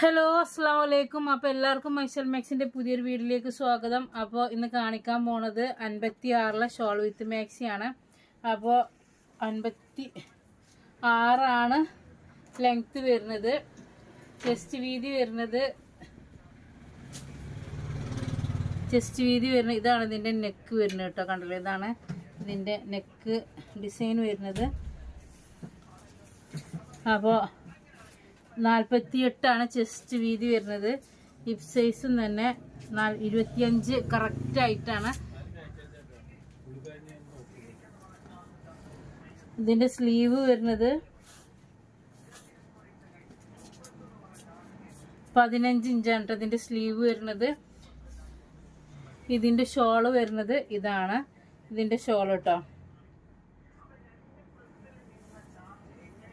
Hello അസ്സാം വലൈക്കും അപ്പോൾ എല്ലാവർക്കും മൈസൽ മാക്സിന്റെ പുതിയൊരു വീഡിയോയിലേക്ക് സ്വാഗതം. അപ്പോൾ ഇന്ന് കാണിക്കാൻ പോണത് അൻപത്തി ആറിലെ ഷോൾ വിത്ത് മാക്സിയാണ്. അപ്പോൾ അൻപത്തി ആറാണ് ലെങ്ത് വരുന്നത്. ചെസ്റ്റ് വീതി വരുന്നത്. ചെസ്റ്റ് വീതി വരുന്നത്. ഇതാണ് ഇതിന്റെ നെക്ക് വരുന്നത് കേട്ടോ. കണ്ടല്ലോ? ഇതാണ് ഇതിന്റെ നെക്ക് ഡിസൈൻ വരുന്നത്. അപ്പോൾ നാൽപ്പത്തി എട്ടാണ് ചെസ്റ്റ് വീതി വരുന്നത്. ഹിപ്പ് സൈസും തന്നെ ഇരുപത്തിയഞ്ച് കറക്റ്റ് ആയിട്ടാണ്. ഇതിന്റെ സ്ലീവ് വരുന്നത് പതിനഞ്ച് ഇഞ്ചാണ് കേട്ടോ ഇതിന്റെ സ്ലീവ് വരുന്നത്. ഇതിന്റെ ഷോൾ വരുന്നത് ഇതാണ്. ഇതിന്റെ ഷോൾ കേട്ടോ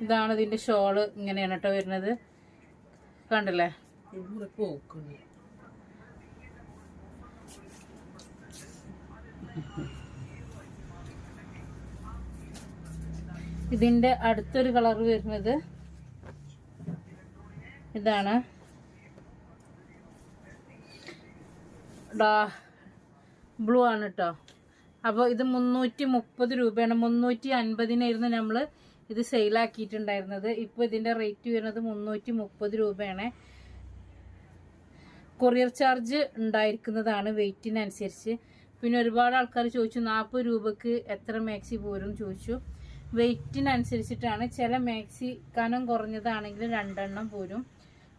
ഇതാണ് ഇതിന്റെ ഷോൾ. ഇങ്ങനെയാണ് കേട്ടോ വരുന്നത്. കണ്ടല്ലേ? ഇതിന്റെ അടുത്തൊരു കളർ വരുന്നത് ഇതാണ്. ബ്ലൂ ആണ് കേട്ടോ. അപ്പോൾ ഇത് മുന്നൂറ്റി മുപ്പത് രൂപയാണ്. മുന്നൂറ്റി അൻപതിനായിരുന്നു നമ്മൾ ഇത് സെയിലാക്കിയിട്ടുണ്ടായിരുന്നത് ഇപ്പോൾ ഇതിന്റെ റേറ്റ് വരുന്നത് മുന്നൂറ്റി മുപ്പത് രൂപയാണ്. കൊറിയർ ചാർജ് ഉണ്ടായിരിക്കുന്നതാണ് വെയ്റ്റിനനുസരിച്ച് പിന്നെ ഒരുപാട് ആൾക്കാർ ചോദിച്ചു നാൽപ്പത് രൂപക്ക് എത്ര മാക്സി പോരും? ചോദിച്ചു. വെയ്റ്റിനനുസരിച്ചിട്ടാണ് ചില മാക്സി കനം കുറഞ്ഞതാണെങ്കിൽ രണ്ടെണ്ണം പോരും.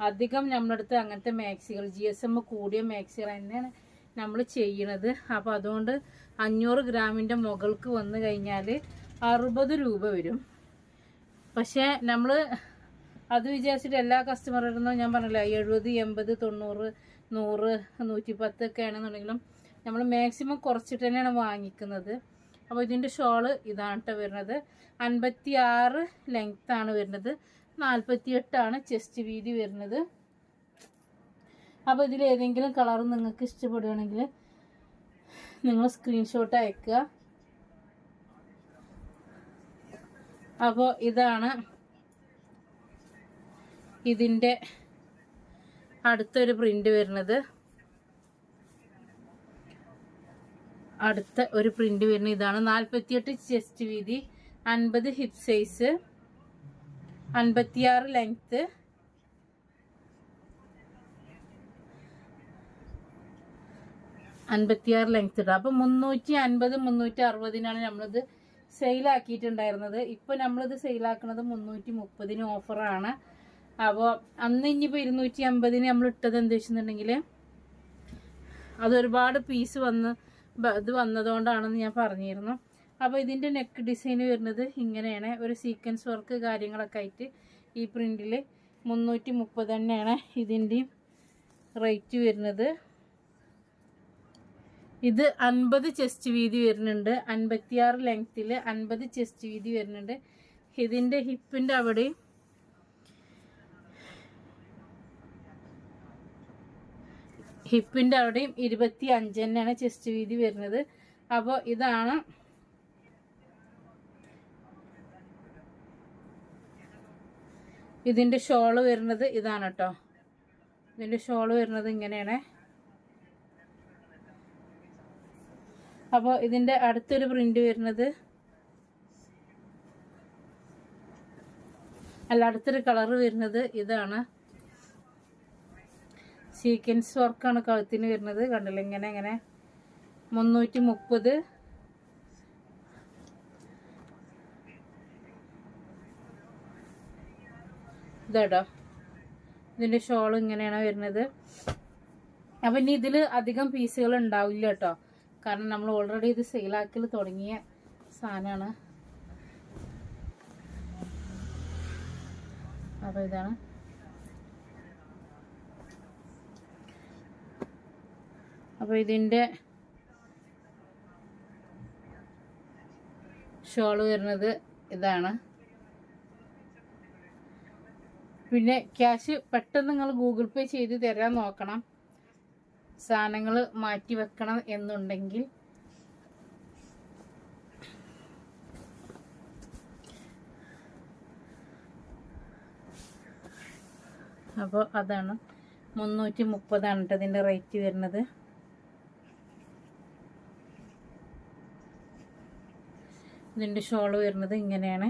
അധികം നമ്മളടുത്ത് അങ്ങനത്തെ മാക്സികൾ ജി എസ് എം കൂടിയ മാക്സികൾ തന്നെയാണ് നമ്മൾ ചെയ്യണത്. അപ്പോൾ അതുകൊണ്ട് അഞ്ഞൂറ് ഗ്രാമിന്റെ മുകൾക്ക് വന്നു കഴിഞ്ഞാൽ അറുപത് രൂപ വരും. പക്ഷേ നമ്മൾ അത് വിചാരിച്ചിട്ട് എല്ലാ കസ്റ്റമറുകളും ഞാൻ പറഞ്ഞില്ല എഴുപത് എൺപത് തൊണ്ണൂറ് നൂറ് നൂറ്റി പത്ത് ഒക്കെ ആണെന്നുണ്ടെങ്കിലും നമ്മൾ മാക്സിമം കുറച്ചിട്ട് തന്നെയാണ് വാങ്ങിക്കുന്നത്. അപ്പോൾ ഇതിന്റെ ഷോൾ ഇതാണ് കേട്ടോ വരുന്നത്. അൻപത്തി ആറ് ലെങ്ത്താണ് വരുന്നത്. നാൽപ്പത്തി എട്ടാണ് ചെസ്റ്റ് വീതി വരുന്നത്. അപ്പോൾ ഇതിൽ ഏതെങ്കിലും കളർ നിങ്ങൾക്ക് ഇഷ്ടപ്പെടുകയാണെങ്കിൽ നിങ്ങൾ സ്ക്രീൻഷോട്ട് അയക്കുക. അപ്പോൾ ഇതാണ് ഇതിന്റെ അടുത്തൊരു പ്രിന്റ് വരുന്നത്. അടുത്ത ഒരു പ്രിന്റ് വരുന്നത് ഇതാണ്. നാൽപ്പത്തിയെട്ട് ചെസ്റ്റ് വീതി അൻപത് ഹിപ്പ് സൈസ് അൻപത്തിയാറ് ലെങ്ത്ത് അൻപത്തിയാറ് ലെങ്ത്ത് ഇടാം. അപ്പം മുന്നൂറ്റി അൻപത് മുന്നൂറ്റി അറുപതിനാണ് നമ്മളിത് സെയിലാക്കിയിട്ടുണ്ടായിരുന്നത്. ഇപ്പൊ നമ്മളിത് സെയിലാക്കുന്നത് മുന്നൂറ്റി മുപ്പതിന് ഓഫറാണ്. അപ്പോൾ അന്ന് ഇനിയിപ്പോൾ ഇരുന്നൂറ്റി അമ്പതിന് നമ്മൾ ഇട്ടത് എന്താ വെച്ചിട്ടുണ്ടെങ്കിൽ അതൊരുപാട് പീസ് വന്ന് ഇത് വന്നതുകൊണ്ടാണെന്ന് ഞാൻ പറഞ്ഞിരുന്നു. അപ്പോൾ ഇതിന്റെ നെക്ക് ഡിസൈൻ വരുന്നത് ഇങ്ങനെയാണ്. ഒരു സീക്വൻസ് വർക്ക് കാര്യങ്ങളൊക്കെ ആയിട്ട് ഈ പ്രിന്റിൽ മുന്നൂറ്റി മുപ്പത് തന്നെയാണ് ഇതിന്റെയും റേറ്റ് വരുന്നത്. ഇത് അൻപത് ചെസ്റ്റ് വീതി വരുന്നുണ്ട്. അൻപത്തിയാറ് ലെങ്ത്തിൽ അൻപത് ചെസ്റ്റ് വീതി വരുന്നുണ്ട്. ഇതിന്റെ ഹിപ്പിന്റെ അവിടെ ഹിപ്പിന്റെ അവിടെയും ഇരുപത്തി അഞ്ച് തന്നെയാണ് ചെസ്റ്റ് വീതി വരുന്നത്. അപ്പോൾ ഇതാണ് ഇതിന്റെ ഷോൾ വരുന്നത്. ഇതാണ് കേട്ടോ ഇതിന്റെ ഷോൾ വരുന്നത് ഇങ്ങനെയാണ്. അപ്പോൾ ഇതിന്റെ അടുത്തൊരു പ്രിന്റ് വരുന്നത്. അല്ല അടുത്തൊരു കളർ വരുന്നത് ഇതാണ്. സീക്വൻസ് വർക്കാണ് കഴുത്തിന് വരുന്നത്. കണ്ടില്ല? ഇങ്ങനെ ഇങ്ങനെ. മുന്നൂറ്റി മുപ്പത് ഇതാട്ടോ. ഇതിന്റെ ഷോൾ ഇങ്ങനെയാണ് വരുന്നത്. അപ്പം ഇനി ഇതിൽ അധികം പീസുകൾ ഉണ്ടാവില്ല കേട്ടോ. കാരണം നമ്മൾ ഓൾറെഡി ഇത് സെയിലാക്കൽ തുടങ്ങിയ സാധനമാണ് അപ്പോൾ ഇതാണ്. അപ്പോൾ ഇതിന്റെ ഷോൾ വരുന്നത് ഇതാണ്. പിന്നെ ക്യാഷ് പെട്ടെന്ന് നിങ്ങൾ ഗൂഗിൾ പേ ചെയ്ത് തരാൻ നോക്കണം. സാധനങ്ങൾ മാറ്റി വെക്കണം എന്നുണ്ടെങ്കിൽ അപ്പോൾ അതാണ് മുന്നൂറ്റി മുപ്പതാണ് കേട്ടോ ഇതിന്റെ റേറ്റ് വരുന്നത്. ഇതിന്റെ ഷോൾ വരുന്നത് ഇങ്ങനെയാണ്.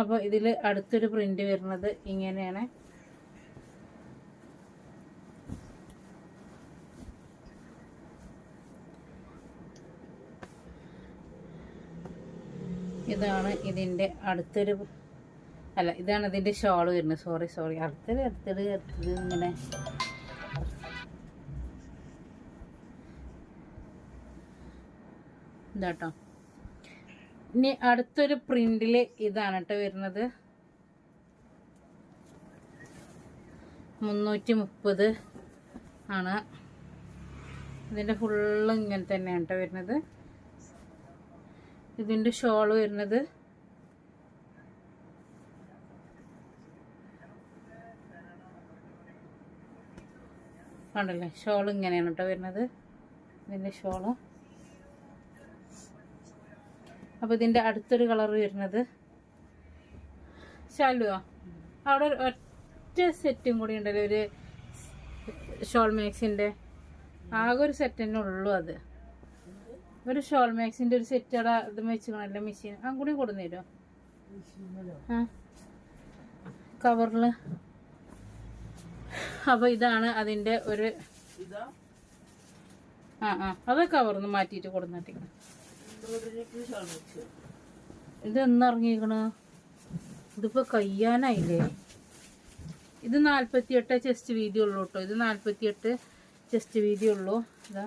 അപ്പോൾ ഇതിൽ അടുത്തൊരു പ്രിന്റ് വരുന്നത് ഇങ്ങനെയാണ്. ഇതാണ് ഇതിന്റെ അടുത്തൊരു അല്ല ഇതാണ് ഇതിന്റെ ഷോൾ വരുന്നത്. സോറി സോറി അടുത്തത് അടുത്തത് അടുത്തത് ഇങ്ങനെ. ഇതാട്ടോ ഇനി അടുത്തൊരു പ്രിന്റിൽ ഇതാണ് കേട്ടോ വരുന്നത്. മുന്നൂറ്റി മുപ്പത് ആണ്. ഇതിന്റെ ഫുള്ള് ഇങ്ങനെ തന്നെയാണ് കേട്ടോ വരുന്നത്. ഇതിന്റെ ഷോൾ വരുന്നത്. കണ്ടല്ലേ? ഷോൾ ഇങ്ങനെയാണ് കേട്ടോ വരുന്നത്. ഇതിന്റെ ഷോൾ. അപ്പോൾ ഇതിന്റെ അടുത്തൊരു കളർ വരുന്നത്. ശാലുവോ. അവിടെ ഒറ്റ സെറ്റും കൂടി ഉണ്ടല്ലോ. ഒരു ഷോൾ മാക്സിന്റെ ആകെ ഒരു സെറ്റ് തന്നെ ഉള്ളൂ അത്. ഒരു ഷോൾ മാക്സിന്റെ ഒരു സെറ്റ് അവിടെ ഇത് വെച്ചിക്കണല്ലോ മെഷീൻ ആ കൂടി കൊടുന്നു തരുമോ ആ. കവറിൽ അപ്പോൾ ഇതാണ് അതിന്റെ ഒരു ആ ആ. അത് കവർന്ന് മാറ്റിയിട്ട് കൊടുന്നിട്ടിക്കണം ഇത് എന്നിറങ്ങിക്കണ് ഇതിപ്പോ കയ്യാനായില്ലേ? ഇത് നാല്പത്തിയെട്ട് ചെസ്റ്റ് വീതി ഉള്ളൂ കേട്ടോ. ഇത് നാല്പത്തിയെട്ട് ചെസ്റ്റ് വീതി ഉള്ളൂ. ഇതാ ഇതാ.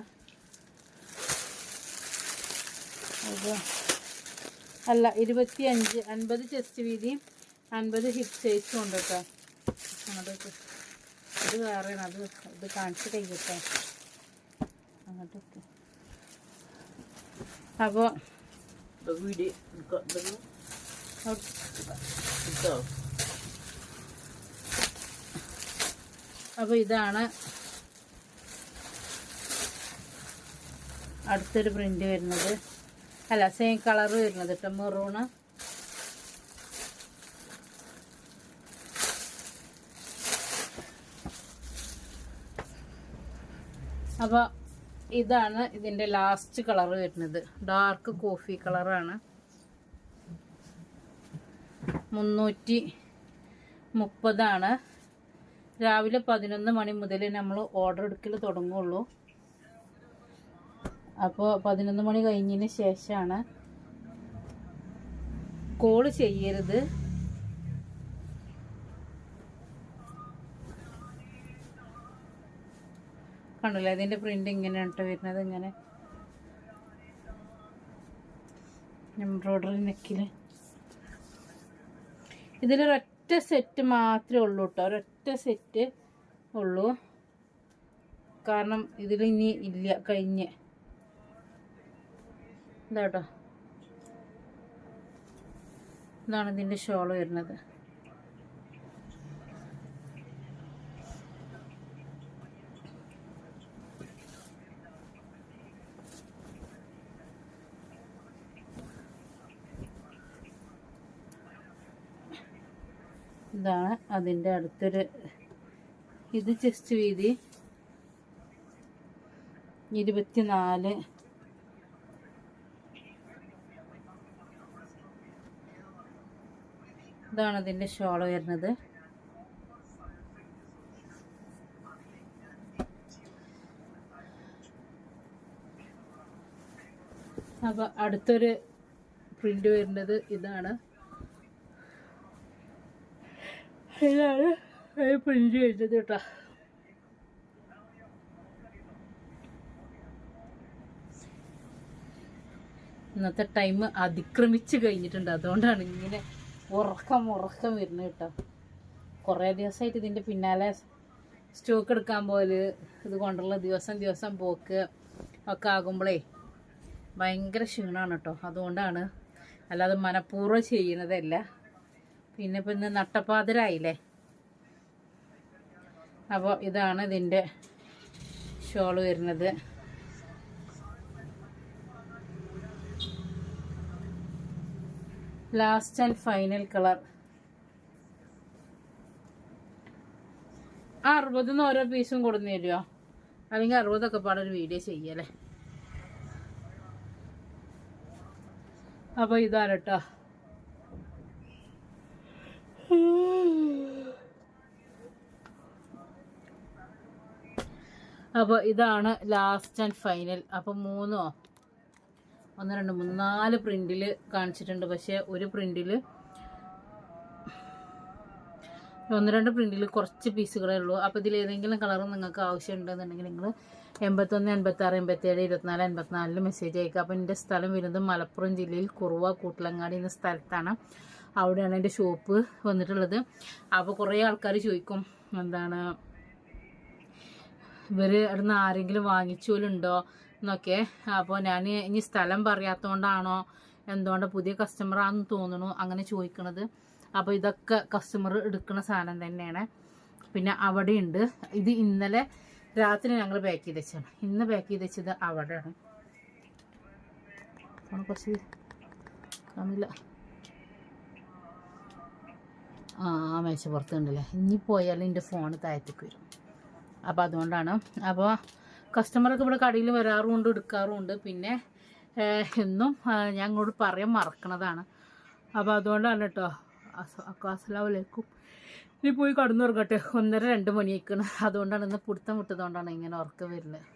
അല്ല ഇരുപത്തി അഞ്ച് അൻപത് ചെസ്റ്റ് വീതിയും അൻപത് ഹിപ്പ് സൈസും ഉണ്ട് കേട്ടോ അത് ഇത് വേറെയാണ്. അത് ഇത് കാണിച്ച് കഴിക്കട്ടെ. അങ്ങോട്ടേക്ക് അപ്പോൾ അപ്പോൾ ഇതാണ് അടുത്തൊരു പ്രിന്റ് വരുന്നത്. അല്ല സെയിം കളർ വരുന്നത് കേട്ടോ മെറൂണ് അപ്പോൾ ഇതാണ് ഇതിന്റെ ലാസ്റ്റ് കളർ വരുന്നത്. ഡാർക്ക് കോഫി കളറാണ് മുന്നൂറ്റി മുപ്പതാണ്. രാവിലെ പതിനൊന്ന് മണി മുതൽ നമ്മൾ ഓർഡർ എടുക്കൽ തുടങ്ങുള്ളൂ. അപ്പോൾ പതിനൊന്ന് മണി കഴിഞ്ഞതിന് ശേഷമാണ് കോൾ ചെയ്യരുത്. കണ്ടല്ലോ? ഇതിന്റെ പ്രിന്റ് ഇങ്ങനെ കേട്ടോ വരുന്നത്. ഇങ്ങനെ എംബ്രോയ്ഡറി നെക്കിൽ ഇതിലൊരൊറ്റ സെറ്റ് മാത്രമേ ഉള്ളൂ കേട്ടോ ഒരൊറ്റ സെറ്റ് ഉള്ളൂ. കാരണം ഇതിൽ ഇനി ഇല്ല. കഴിഞ്ഞ്. ഇതാട്ടോ. ഇതാണ് ഇതിന്റെ ഷോൾ വരുന്നത്. ഇതാണ് അതിന്റെ അടുത്തൊരു ഇത് ചെസ്റ്റ് വീതി ഇരുപത്തിനാല് ഇതാണ് അതിന്റെ ഷോൾ വരുന്നത്. അപ്പോൾ അടുത്തൊരു പ്രിന്റ് വരുന്നത് ഇതാണ്. ഇതാണ് പ്രിന്റ് വരുന്നത് കേട്ടോ. ഇന്നത്തെ ടൈം അതിക്രമിച്ച് കഴിഞ്ഞിട്ടുണ്ട്. അതുകൊണ്ടാണ് ഇങ്ങനെ ഉറക്കം ഉറക്കം വരുന്നു കേട്ടോ. കുറേ ദിവസമായിട്ട് ഇതിന്റെ പിന്നാലെ സ്റ്റോക്ക് എടുക്കാൻ പോൽ ഇത് കൊണ്ടുള്ള ദിവസം ദിവസം പോക്ക് ഒക്കെ ആകുമ്പോഴേ ഭയങ്കര ക്ഷീണമാണ് കേട്ടോ. അതുകൊണ്ടാണ് അല്ലാതെ മനഃപൂർവം ചെയ്യുന്നതല്ല. പിന്നെ ഇപ്പം ഇന്ന് നട്ടപ്പാതിരായില്ലേ? അപ്പോൾ ഇതാണ് ഇതിന്റെ ഷോൾ വരുന്നത്. ലാസ്റ്റ് ആൻഡ് ഫൈനൽ കളർ ആ അറുപതിന്ന് ഓരോ പീസും കൊടുന്ന് തരുമോ അല്ലെങ്കിൽ അറുപതൊക്കെ പാടൊരു ഒരു വീഡിയോ ചെയ്യല്ലേ? അപ്പോൾ ഇതാണ് കേട്ടോ അപ്പോൾ ഇതാണ് ലാസ്റ്റ് ആൻഡ് ഫൈനൽ അപ്പോൾ മൂന്നോ? ഒന്ന് രണ്ട് മൂന്ന് നാല് പ്രിന്റിൽ കാണിച്ചിട്ടുണ്ട്. പക്ഷേ ഒരു പ്രിന്റിൽ ഒന്ന് രണ്ട് പ്രിന്റിൽ കുറച്ച് പീസുകളേ ഉള്ളൂ. അപ്പോൾ ഇതിൽ ഏതെങ്കിലും കളർ നിങ്ങൾക്ക് ആവശ്യമുണ്ടെന്നുണ്ടെങ്കിൽ നിങ്ങൾ എൺപത്തൊന്ന് എൺപത്താറ് എൺപത്തേഴ് ഇരുപത്തിനാല് എൺപത്തിനാലിൽ മെസ്സേജ് അയക്കുക അപ്പോൾ എന്റെ സ്ഥലം വരുന്നത് മലപ്പുറം ജില്ലയിൽ കുറുവ കൂട്ടിലങ്ങാടി എന്ന സ്ഥലത്താണ്. അവിടെയാണ് എന്റെ ഷോപ്പ് വന്നിട്ടുള്ളത്. അപ്പോൾ കുറേ ആൾക്കാർ ചോദിക്കും എന്താണ് ഇവർ അവിടുന്ന് ആരെങ്കിലും വാങ്ങിച്ചോലുണ്ടോ? എന്നൊക്കെ. അപ്പോൾ ഞാൻ ഇനി സ്ഥലം പറയാത്തതുകൊണ്ടാണോ എന്തുകൊണ്ട് പുതിയ കസ്റ്റമറാണെന്ന് തോന്നുന്നു അങ്ങനെ ചോദിക്കണത്. അപ്പോൾ ഇതൊക്കെ കസ്റ്റമർ എടുക്കുന്ന സാധനം തന്നെയാണ്. പിന്നെ അവിടെ ഉണ്ട് ഇത് ഇന്നലെ രാത്രി ഞങ്ങൾ പാക്ക് ചെയ്ത് വെച്ചാണ് ഇന്ന് പാക്ക് ചെയ്ത് വെച്ചത് അവിടെയാണ്. കുറച്ച് കാണില്ല ആ മേശപ്പുറത്ത് ഉണ്ടല്ലേ ഇനി പോയാൽ എന്റെ ഫോൺ താഴത്തേക്ക് വരും. അപ്പോൾ അതുകൊണ്ടാണ്. അപ്പോൾ കസ്റ്റമറൊക്കെ ഇവിടെ കടയിൽ വരാറുമുണ്ട് എടുക്കാറുമുണ്ട്. പിന്നെ എന്നും ഞാൻ ഇങ്ങോട്ട് പറയാൻ മറക്കണതാണ്. അപ്പോൾ അതുകൊണ്ടാണ് കേട്ടോ അസ്സലാമലൈക്കും. ഇനി പോയി കടന്നു കടന്നുറങ്ങട്ടെ ഒന്നര രണ്ട് മണിയേക്കാണ് അതുകൊണ്ടാണ് ഇന്ന് പിടുത്തം വിട്ടതുകൊണ്ടാണ് ഇങ്ങനെ ഉറക്കം വരുന്നത്.